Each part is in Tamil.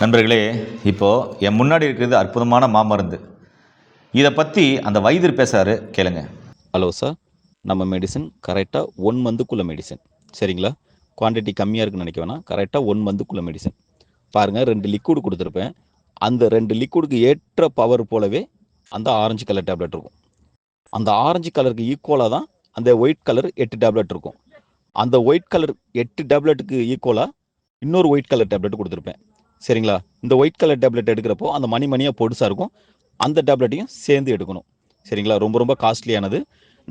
நண்பர்களே இப்போது என் முன்னாடி இருக்கிறது அற்புதமான மாமருந்து. இதை பற்றி அந்த வைத்தியர் பேசுகிறாரு கேளுங்க. ஹலோ சார் நம்ம மெடிசன் கரெக்டாக ஒன் மந்த்துக்குள்ளே மெடிசன் சரிங்களா? குவான்டிட்டி கம்மியாக இருக்குன்னு நினைக்க வேணாம். கரெக்டாக ஒன் மந்த்துக்குள்ளே மெடிசன் பாருங்கள் ரெண்டு லிக்விட் கொடுத்துருப்பேன். அந்த ரெண்டு லிக்விடுக்கு ஏற்ற பவர் போலவே அந்த ஆரஞ்சு கலர் டேப்லெட் இருக்கும். அந்த ஆரஞ்சு கலருக்கு ஈக்குவலாக தான் அந்த ஒயிட் கலர் எட்டு டேப்லெட் இருக்கும். அந்த ஒயிட் கலர் எட்டு டேப்லெட்டுக்கு ஈக்குவலாக இன்னொரு ஒயிட் கலர் டேப்லெட் கொடுத்துருப்பேன். சரிங்களா? இந்த ஒயிட் கலர் டேப்லெட் எடுக்கிறப்போ அந்த மணி மணியாக பொடுசாக இருக்கும். அந்த டேப்லெட்டையும் சேர்ந்து எடுக்கணும். சரிங்களா? ரொம்ப ரொம்ப காஸ்ட்லியானது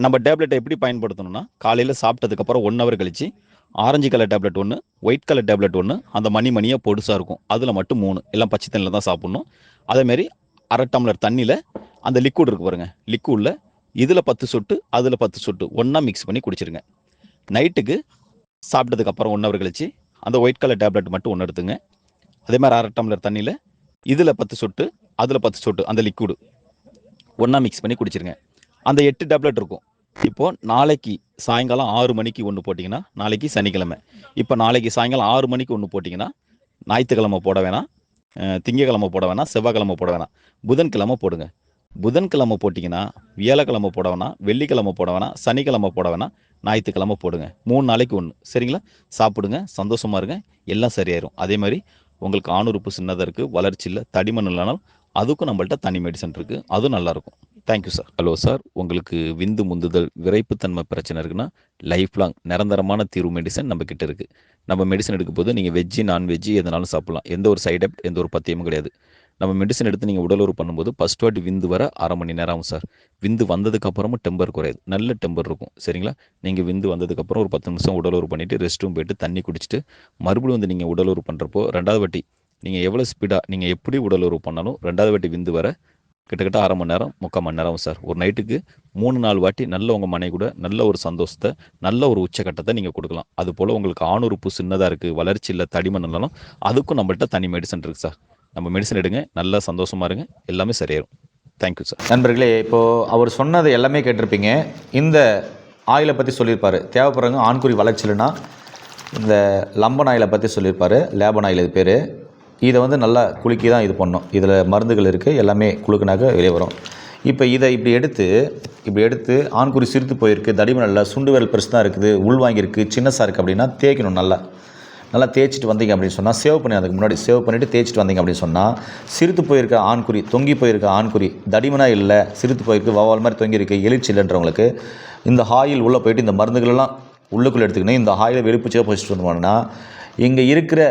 நம்ம டேப்லெட்டை எப்படி பயன்படுத்தணும்னா காலையில் சாப்பிட்டதுக்கப்புறம் ஒன் ஹவர் கழிச்சு ஆரஞ்சு கலர் டேப்லெட் ஒன்று ஒயிட் கலர் டேப்லெட் ஒன்று அந்த மணி மணியாக பொடுசாக இருக்கும். அதில் மட்டும் மூணு. எல்லாம் பச்சை தண்ணியில் தான் சாப்பிட்ணும். அதேமாரி அரை டம்ளர் தண்ணியில் அந்த லிக்விட் இருக்கு பாருங்கள் லிக்விடில் இதில் பத்து சொட்டு அதில் பத்து சொட்டு ஒன்றா மிக்ஸ் பண்ணி குடிச்சிருங்க. நைட்டுக்கு சாப்பிட்டதுக்கப்புறம் ஒன் ஹவர் கழிச்சு அந்த ஒயிட் கலர் டேப்லெட் மட்டும் ஒன்று எடுத்துங்க. அதே மாதிரி அரை டம்ளர் தண்ணியில் இதில் பத்து சொட்டு அதில் பத்து சொட்டு அந்த லிக்விடு ஒன்றா மிக்ஸ் பண்ணி குடிச்சிருங்க. அந்த எட்டு டேப்லெட் இருக்கும். இப்போ நாளைக்கு சாயங்காலம் ஆறு மணிக்கு ஒன்று போட்டிங்கன்னா நாளைக்கு சனிக்கிழமை. இப்போ நாளைக்கு சாயங்காலம் ஆறு மணிக்கு ஒன்று போட்டிங்கன்னா ஞாயிற்றுக்கிழமை போட வேணாம். திங்கக்கிழமை போட வேணாம் செவ்வாய்க்கிழமை போட வேணாம். புதன்கிழமை போடுங்க. புதன்கிழமை போட்டிங்கன்னா வியாழக்கிழமை போட வேணாம் வெள்ளிக்கிழமை போட வேணாம் சனிக்கிழமை போட வேணாம் ஞாயிற்றுக்கிழமை போடுங்க. மூணு நாளைக்கு ஒன்று சரிங்களா? சாப்பிடுங்க சந்தோஷமா இருங்க. எல்லாம் சரியாயிரும். அதே மாதிரி உங்களுக்கு ஆணுறுப்பு சின்னதாக இருக்குது வளர்ச்சி இல்லை தடிமன் இல்லைனாலும் அதுக்கும் நம்மள்ட்ட தனி மெடிசன் இருக்குது அதுவும் நல்லாயிருக்கும். தேங்க்யூ சார் ஹலோ சார் உங்களுக்கு விந்து முந்துதல் விரைப்புத்தன்மை பிரச்சனை இருக்குன்னா லைஃப் லாங் நிரந்தரமான தீர்வு மெடிசன் நம்ம கிட்ட இருக்குது நம்ம மெடிசன் எடுக்கும் போது நீங்கள் வெஜ்ஜு நான்வெஜ்ஜு எதனாலும் சாப்பிட்லாம். எந்த ஒரு சைட் எஃபெக்ட் எந்த ஒரு பத்தியமும் கிடையாது. நம்ம மெடிசன் எடுத்து நீங்கள் உடலுறு பண்ணும்போது ஃபஸ்ட் வாட்டி விந்து வர அரை மணி நேரம் ஆகும் சார் விந்து வந்ததுக்கப்புறமும் டெம்பர் குறையாது. நல்ல டெம்பர் இருக்கும். சரிங்களா? நீங்கள் விந்து வந்ததுக்கப்புறம் ஒரு பத்து நிமிஷம் உடலுறு பண்ணிவிட்டு ரெஸ்ட் ரூம் போயிட்டு தண்ணி குடிச்சிட்டு மறுபடியும் வந்து நீங்கள் உடலுறு பண்ணுறப்போ ரெண்டாவது வாட்டி நீங்கள் எவ்வளோ ஸ்பீடாக நீங்கள் எப்படி உடலுறு பண்ணாலும் ரெண்டாவது வாட்டி விந்து வர கிட்டத்தட்ட அரை மணி நேரம் முக்கால் மணி நேரம் சார் ஒரு நைட்டுக்கு மூணு நாலு வாட்டி நல்ல உங்கள் மனை கூட நல்ல ஒரு சந்தோஷத்தை நல்ல ஒரு உச்சக்கட்டத்தை நீங்கள் கொடுக்கலாம். அது போல் உங்களுக்கு ஆணுறுப்பு சின்னதாக இருக்குது வளர்ச்சி இல்லை தடிமன் இல்லைனாலும் அதுக்கும் நம்மள்கிட்ட தனி மெடிசன் இருக்குது சார் நம்ம மெடிசன் எடுங்க. நல்லா சந்தோஷமா இருங்க. எல்லாமே சரியாயிரும். தேங்க்யூ சார் நண்பர்களே இப்போது அவர் சொன்னது எல்லாமே கேட்டிருப்பீங்க. இந்த ஆயிலை பற்றி சொல்லியிருப்பார். தேவைப்படுறவங்க ஆண்குறி வளர்ச்சிலைனா இந்த லம்பன் ஆயிலை பற்றி சொல்லியிருப்பார். லேபன் ஆயில் இது பேர். இதை வந்து நல்லா குலுக்கி தான் இது பண்ணோம் இதில் மருந்துகள் இருக்குது எல்லாமே குலுக்குனாக்க வெளியே வரும். இப்போ இதை இப்படி எடுத்து இப்படி எடுத்து ஆண்குறி சிரித்து போயிருக்கு. தடிமன் நல்லா சுண்டு விரல் பெருசு தான் இருக்குது. உள் வாங்கியிருக்கு. சின்னசாக இருக்குது அப்படின்னா தேய்க்கணும் நல்லா. நல்லா தேய்ச்சிட்டு வந்தீங்க அப்படின்னு சொன்னால் சேவ் பண்ணி அதுக்கு முன்னாடி சேவ் பண்ணிவிட்டு தேய்ச்சிட்டு வந்தீங்க அப்படின்னு சொன்னால் சிரித்து போயிருக்க ஆண்குறி தொங்கி போயிருக்க ஆண்குறி தடிமனாக இல்லை சிரித்து போயிருக்கு வவால் மாதிரி தொங்கி இருக்கு எழுச்சி இல்லைன்றவங்களுக்கு இந்த ஆயில் உள்ளே போயிட்டு இந்த மருந்துகளெல்லாம் உள்ளுக்குள்ளே எடுத்துக்கணும் இந்த ஆயிலை வெளிப்பிச்சே போயிட்டு வந்தோம்னா இங்கே இருக்கிற